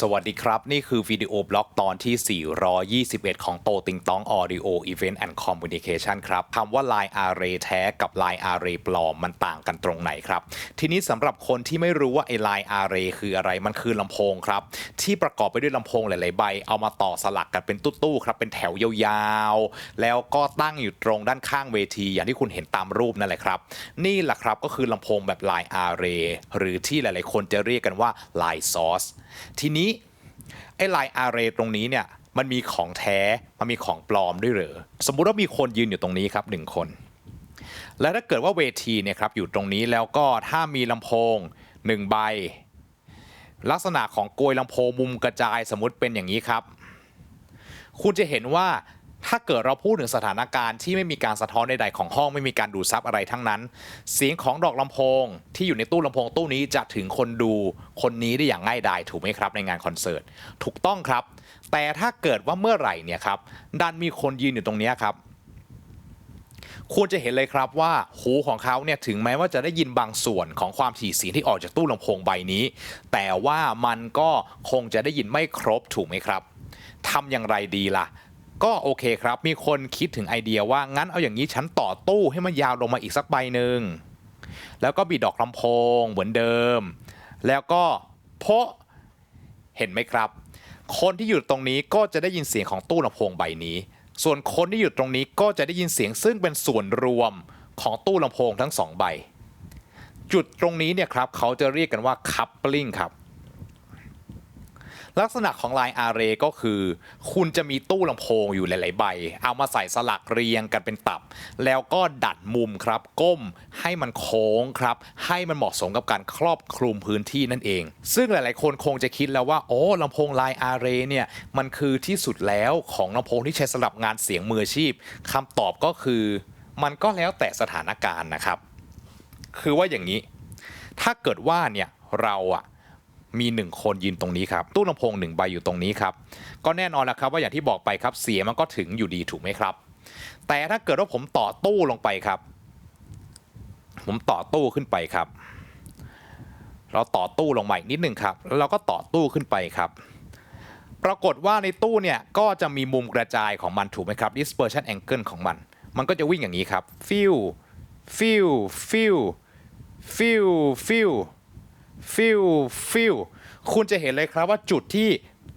สวัสดีครับ นี่คือวิดีโอบล็อกตอนที่ 421 ของโตติงตอง Audio Event and Communication ครับคำว่า Line Array แท้กับ Line Array ปลอมมันต่างกันตรงไหนครับ ทีนี้สำหรับคนที่ไม่รู้ว่าไอ้ Line Array คืออะไรมันคือลำโพงครับ ที่ประกอบไปด้วยลำโพงหลาย ๆ ใบ เอามาต่อสลักกันเป็นตู้ ๆ ครับ เป็นแถวยาวๆ แล้วก็ตั้งอยู่ตรงด้านข้างเวที อย่างที่คุณเห็นตามรูปนั่นแหละครับ นี่แหละครับก็คือลำโพงแบบ Line Array หรือที่หลาย ๆ คนจะเรียกกันว่า Line Source ทีนี้ไอ้ลายอาร์เรตรงนี้เนี่ยมันมีของแท้ มันมีของปลอมด้วยเหรอ สมมุติว่ามีคนยืนอยู่ตรงนี้ครับหนึ่งคน แล้วถ้าเกิดว่าเวทีเนี่ยครับอยู่ตรงนี้แล้วก็ถ้ามีลำโพงหนึ่งใบ ลักษณะของโกยลำโพงมุมกระจายสมมติเป็นอย่างนี้ครับ คุณจะเห็นว่า ถ้าเกิดเราพูดถึงสถานการณ์ที่ไม่มีการสะท้อนใดๆของห้องไม่มีการดูดซับอะไรทั้งนั้น เสียงของดอกลำโพง ที่อยู่ในตู้ลำโพงตู้นี้จะถึงคนดูคนนี้ได้อย่างง่ายดายถูกไหมครับในงานคอนเสิร์ตถูกต้องครับ แต่ถ้าเกิดว่าเมื่อไหร่เนี่ยครับดันมีคนยืนอยู่ตรงนี้ครับคุณจะเห็นเลยครับว่าหูของเขาเนี่ยถึงแม้ว่าจะได้ยินบางส่วนของความถี่เสียงที่ออกจากตู้ลำโพงใบนี้ แต่ว่ามันก็คงจะได้ยินไม่ครบถูกไหมครับทำอย่างไรดีล่ะ ก็โอเคครับ มีคนคิดถึงไอเดียว่างั้นเอาอย่างนี้ฉันต่อตู้ให้มันยาวลงมาอีกสักใบหนึ่งแล้วก็บีดอกลำโพงเหมือนเดิม แล้วก็โพาะเห็นไหมครับ คนที่อยู่ตรงนี้ก็จะได้ยินเสียงของตู้ลำโพงใบนี้ ส่วนคนที่อยู่ตรงนี้ก็จะได้ยินเสียงซึ่งเป็นส่วนรวมของตู้ลำโพงทั้งสองใบ จุดตรงนี้เนี่ยครับเขาจะเรียกกันว่า coupling ครับ ลักษณะของ Line Array ก็คือ คุณจะมีตู้ลำโพงอยู่หลายๆใบ เอามาใส่สลักเรียงกันเป็นตับ แล้วก็ดัดมุมครับ ก้มให้มันโค้งครับ ให้มันเหมาะสมกับการครอบคลุมพื้นที่นั่นเอง ซึ่งหลายๆ คนคงจะคิดแล้วว่า โอ้ลำโพง Line Array เนี่ยมันคือที่สุดแล้วของลำโพงที่ใช้สำหรับงานเสียงมืออาชีพคำตอบก็คือ มันก็แล้วแต่สถานการณ์นะครับ คือว่าอย่างนี้ ถ้าเกิดว่าเนี่ยเราอะ มีหนึ่งคนยืนตรงนี้ครับ ตู้ลำโพงหนึ่งใบอยู่ตรงนี้ครับ ก็แน่นอนแล้วครับว่าอย่างที่บอกไปครับเสียมันก็ถึงอยู่ดีถูกไหมครับ แต่ถ้าเกิดว่าผมต่อตู้ลงไปครับ ผมต่อตู้ขึ้นไปครับ เราต่อตู้ลงมาอีกนิดหนึ่งครับ แล้วเราก็ต่อตู้ขึ้นไปครับ ปรากฏว่าในตู้เนี่ยก็จะมีมุมกระจายของมันถูกไหมครับ dispersion angle ของมัน มันก็จะวิ่งอย่างนี้ครับฟิวฟิวฟิวฟิวฟิว ฟิลฟิลคุณจะเห็นเลยครับว่าจุดที่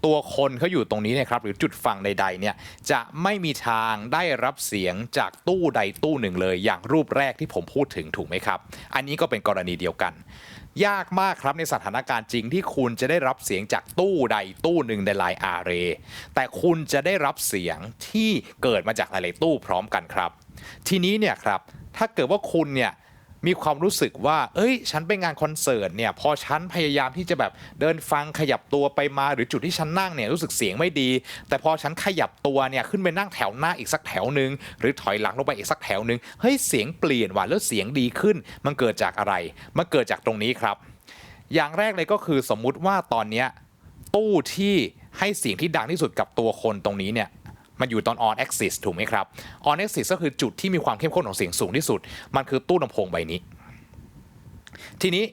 ตัวคนเขาอยู่ตรงนี้เนะครับหรือจุดฝั่งใดๆเนี่ยจะไม่มีทางได้รับเสียงจากตู้ใดตู้หนึ่งเลย อย่างรูปแรกที่ผมพูดถึงถูกไหมครับ อันนี้ก็เป็นกรณีเดียวกัน ยากมากครับในสถานการณ์จริงที่คุณจะได้รับเสียงจากตู้ใดตู้หนึ่งในไลน์อาร์เรแต่คุณจะได้รับเสียงที่เกิดมาจากหลายๆตู้พร้อมกันครับ ทีนี้เนี่ยครับถ้าเกิดว่าคุณเนี่ย มีความรู้สึกว่า เอ้ย ฉันไปงานคอนเสิร์ตเนี่ย พอฉันพยายามที่จะแบบเดินฟังขยับตัวไปมาหรือจุดที่ฉันนั่งเนี่ยรู้สึกเสียงไม่ดี แต่พอฉันขยับตัวเนี่ยขึ้นไปนั่งแถวหน้าอีกสักแถวหนึ่งหรือถอยหลังลงไปอีกสักแถวหนึ่งเฮ้ยเสียงเปลี่ยนว่ะแล้วเสียงดีขึ้น มันเกิดจากอะไร มันเกิดจากตรงนี้ครับ อย่างแรกเลยก็คือสมมุติว่าตอนเนี้ยตู้ที่ให้เสียงที่ดังที่สุดกับตัวคนตรงนี้เนี่ย มันอยู่ตอน on axis ถูกไหมครับ on axis ก็คือจุดที่มีความเข้มข้นของเสียงสูงที่สุด มันคือตู้ลำโพงใบนี้ ทีนี้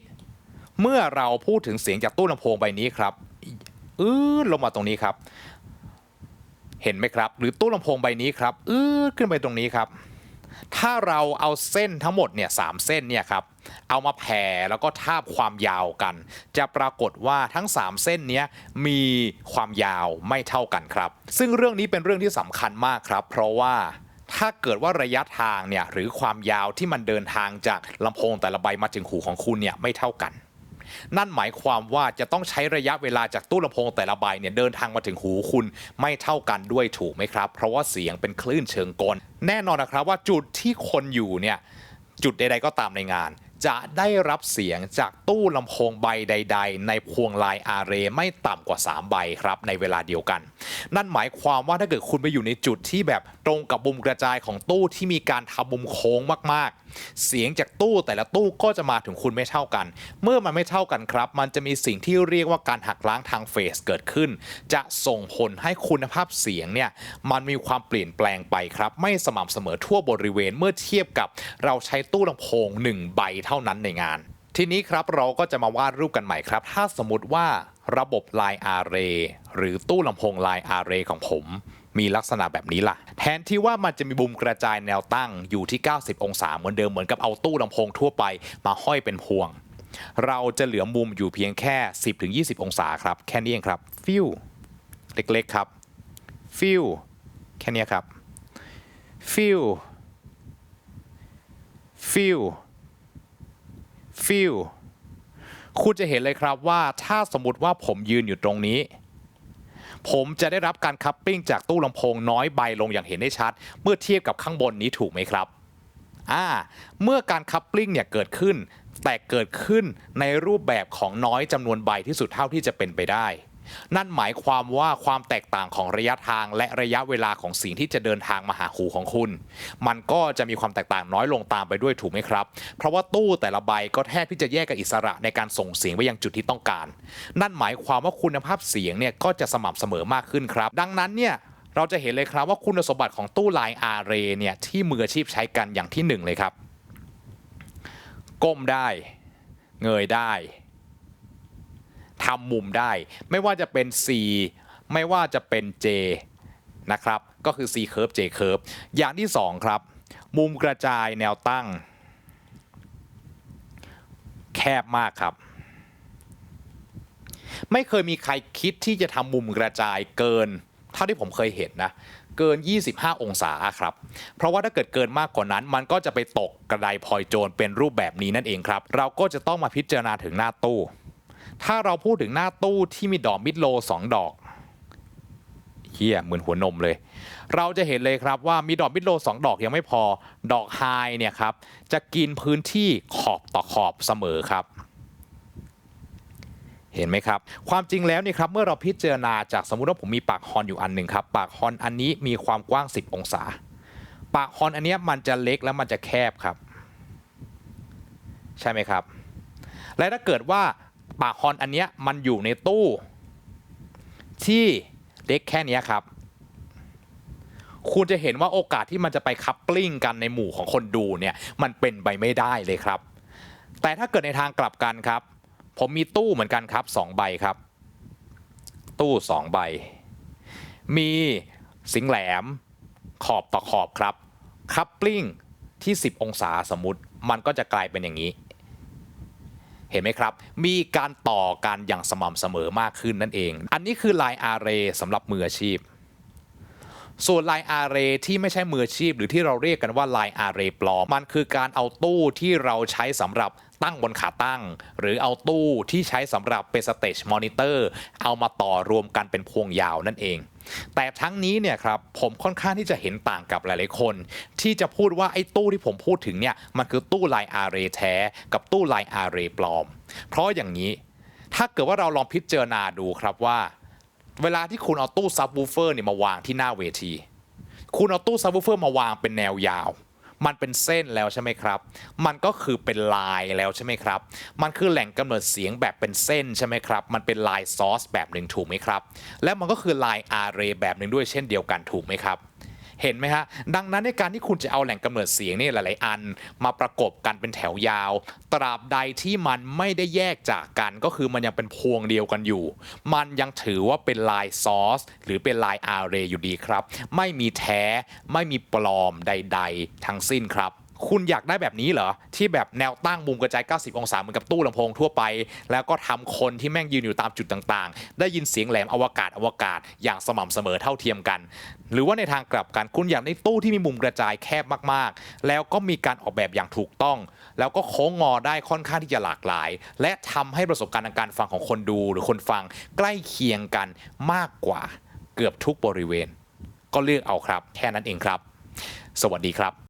เมื่อเราพูดถึงเสียงจากตู้ลำโพงใบนี้ครับอื้อลงมาตรงนี้ครับ เห็นไหมครับ หรือตู้ลำโพงใบนี้ครับอื้อขึ้นไปตรงนี้ครับ ถ้าเราเอาเส้นทั้งหมดเนี่ยสามเส้นเนี่ยครับเอามาแผ่แล้วก็ทาบความยาวกัน จะปรากฏว่าทั้ง 3 เส้นนี้มีความยาวไม่เท่ากันครับ ซึ่งเรื่องนี้เป็นเรื่องที่สำคัญมากครับ เพราะว่าถ้าเกิดว่าระยะทางเนี่ยหรือความยาวที่มันเดินทางจากลำโพงแต่ละใบมาถึงหูของคุณเนี่ยไม่เท่ากัน นั่นหมายความว่าจะต้องใช้ระยะเวลาจากตู้ลำโพงแต่ละใบเนี่ยเดินทางมาถึงหูคุณไม่เท่ากันด้วยถูกไหมครับ เพราะว่าเสียงเป็นคลื่นเชิงกล แน่นอนนะครับว่าจุดที่คนอยู่เนี่ยจุดใดๆก็ตามในงาน จะได้รับเสียงจากตู้ลำโพงใบใด ๆ ในพวงไลน์อาร์เรไม่ต่ำกว่า 3 ใบครับในเวลาเดียวกัน นั่นหมายความว่าถ้าเกิดคุณไปอยู่ในจุดที่แบบตรงกับมุมกระจายของตู้ที่มีการทำมุมโค้งมากๆ เสียงจากตู้แต่ละตู้ก็จะมาถึงคุณไม่เท่ากัน เมื่อมันไม่เท่ากันครับ มันจะมีสิ่งที่เรียกว่าการหักล้างทางเฟสเกิดขึ้น จะส่งผลให้คุณภาพเสียงเนี่ยมันมีความเปลี่ยนแปลงไปครับ ไม่สม่ำเสมอทั่วบริเวณเมื่อเทียบกับเราใช้ตู้ลำโพงหนึ่งใบเท่า่านั้นในงาน ทีนี้ครับเราก็จะมาวาดรูปกันใหม่ครับ ถ้าสมมติว่าระบบ Line Array หรือตู้ลำโพง Line Array ของผมมีลักษณะแบบนี้ล่ะ แทนที่ว่ามันจะมีมุมกระจายแนวตั้งอยู่ที่ 90 องศาเหมือนเดิมเหมือนกับเอาตู้ลำโพงทั่วไปมาห้อยเป็นพวง เราจะเหลือมุมอยู่เพียงแค่ 10-20 องศาครับ แค่นี้เองครับ ฟิวเล็กๆครับ ฟิวแค่นี้ครับ ฟิวฟิว ฟิลคุณจะเห็นเลยครับว่าถ้าสมมติว่าผมยืนอยู่ตรงนี้ ผมจะได้รับการคัพปิ้งจากตู้ลำโพงน้อยใบลงอย่างเห็นได้ชัด เมื่อเทียบกับข้างบนนี้ถูกไหมครับอ่าเมื่อการคัพปิ้งเนี่ยเกิดขึ้น แต่เกิดขึ้นในรูปแบบของน้อยจำนวนใบที่สุดเท่าที่จะเป็นไปได้ นั่นหมายความว่าความแตกต่างของระยะทางและระยะเวลาของสิ่งที่จะเดินทางมาหาหูของคุณ มันก็จะมีความแตกต่างน้อยลงตามไปด้วยถูกไหมครับ เพราะว่าตู้แต่ละใบก็แทบที่จะแยกกับอิสระในการส่งเสียงไปยังจุดที่ต้องการ นั่นหมายความว่าคุณภาพเสียงเนี่ยก็จะสม่ำเสมอมากขึ้นครับ ดังนั้นเนี่ยเราจะเห็นเลยครับว่าคุณสมบัติของตู้ไลน์อาร์เรเนี่ยที่มืออาชีพใช้กันอย่างที่หนึ่งเลยครับ ก้มได้ เงยได้ ทำมุมได้ ไม่ว่าจะเป็น C ไม่ว่าจะเป็น J นะครับ ก็คือ C curve J curve อย่างที่ 2 ครับ มุมกระจายแนวตั้ง แคบมากครับ ไม่เคยมีใครคิดที่จะทำมุมกระจายเกิน เท่าที่ผมเคยเห็นนะ เกิน 25 องศาครับ เพราะว่าถ้าเกิดเกินมากกว่านั้น มันก็จะไปตกกระไดพลอยโจรเป็นรูปแบบนี้นั่นเองครับ เราก็จะต้องมาพิจารณาถึงหน้าตู้ ถ้าเราพูดถึงหน้าตู้ที่มีดอกมิดโล2ดอกเฮียเหมือนหัวนมเลย เราจะเห็นเลยครับว่ามีดอกมิดโล2ดอกยังไม่พอดอกไฮเนี่ยครับจะกินพื้นที่ขอบต่อขอบเสมอครับเห็นไหมครับ ความจริงแล้วนี่ครับเมื่อเราพิจารณาจากสมมุติว่าผมมีปากฮอนอยู่อันหนึ่งครับ ปากฮอนอันนี้มีความกว้าง 10 องศา ปากฮอนอันนี้มันจะเล็กแล้วมันจะแคบครับ ใช่ไหมครับ และถ้าเกิดว่า ปากฮอนอันเนี้ยมันอยู่ในตู้ที่เล็กแค่นี้ครับ คุณจะเห็นว่าโอกาสที่มันจะไปคัพปลิ้งกันในหมู่ของคนดูเนี่ยมันเป็นไปไม่ได้เลยครับ แต่ถ้าเกิดในทางกลับกันครับ ผมมีตู้เหมือนกันครับ2ใบครับ ตู้2ใบ มีสิงแหลมขอบต่อขอบครับคัพปลิ้งที่ 10 องศาสมมติ มันก็จะกลายเป็นอย่างนี้ เห็นไหมครับ มีการต่อกันอย่างสม่ำเสมอมากขึ้นนั่นเอง อันนี้คือ Line Array สำหรับมืออาชีพ ส่วน Line Array ที่ไม่ใช่มืออาชีพ หรือที่เราเรียกกันว่า Line Array ปลอมมันคือการเอาตู้ที่เราใช้สำหรับ ตั้งบนขาตั้ง หรือเอาตู้ที่ใช้สำหรับเป็น Stage Monitor เอามาต่อรวมกันเป็นพวงยาวนั่นเอง แต่ทั้งนี้เนี่ยครับผมค่อนข้างที่จะเห็นต่างกับหลายๆคน ที่จะพูดว่าไอ้ตู้ที่ผมพูดถึงเนี่ยมันคือตู้ Line Array แท้กับตู้ Line Array ปลอม เพราะอย่างนี้ถ้าเกิดว่าเราลองพิจารณาดูครับว่า เวลาที่คุณเอาตู้ซับวูเฟอร์เนี่ยมาวางที่หน้าเวที คุณเอาตู้ซับวูเฟอร์มาวางเป็นแนวยาว มันเป็นเส้นแล้วใช่ไหมครับ มันก็คือเป็นลายแล้วใช่ไหมครับ มันคือแหล่งกำเนิดเสียงแบบเป็นเส้นใช่ไหมครับ มันเป็นลายซอสแบบหนึ่งถูกไหมครับ และมันก็คือลายอาร์เรย์แบบหนึ่งด้วยเช่นเดียวกันถูกไหมครับ เห็นไหมฮะ ดังนั้นในการที่คุณจะเอาแหล่งกำเนิดเสียงนี่หลาย ๆ อัน มาประกบกันเป็นแถวยาว ตราบใดที่มันไม่ได้แยกจากกันก็คือมันยังเป็นพวงเดียวกันอยู่ มันยังถือว่าเป็นลายซอสหรือเป็นลายอาร์เรย์อยู่ดีครับ ไม่มีแท้ไม่มีปลอมใด ๆ ทั้งสิ้นครับ คุณอยากได้แบบนี้เหรอ ที่แบบแนวตั้งมุมกระจาย 90 องศาเหมือนกับตู้ลำโพงทั่วไป แล้วก็ทำคนที่แม่งยืนอยู่ตามจุดต่างๆ ได้ยินเสียงแหลมอวกาศอวกาศอย่างสม่ำเสมอเท่าเทียมกัน หรือว่าในทางกลับกันคุณอยากได้ตู้ที่มีมุมกระจายแคบมากๆ แล้วก็มีการออกแบบอย่างถูกต้อง แล้วก็โค้งงอได้ค่อนข้างที่จะหลากหลาย และทำให้ประสบการณ์ทางการฟังของคนดูหรือคนฟังใกล้เคียงกันมากกว่าเกือบทุกบริเวณ ก็เลือกเอาครับ แค่นั้นเองครับ สวัสดีครับ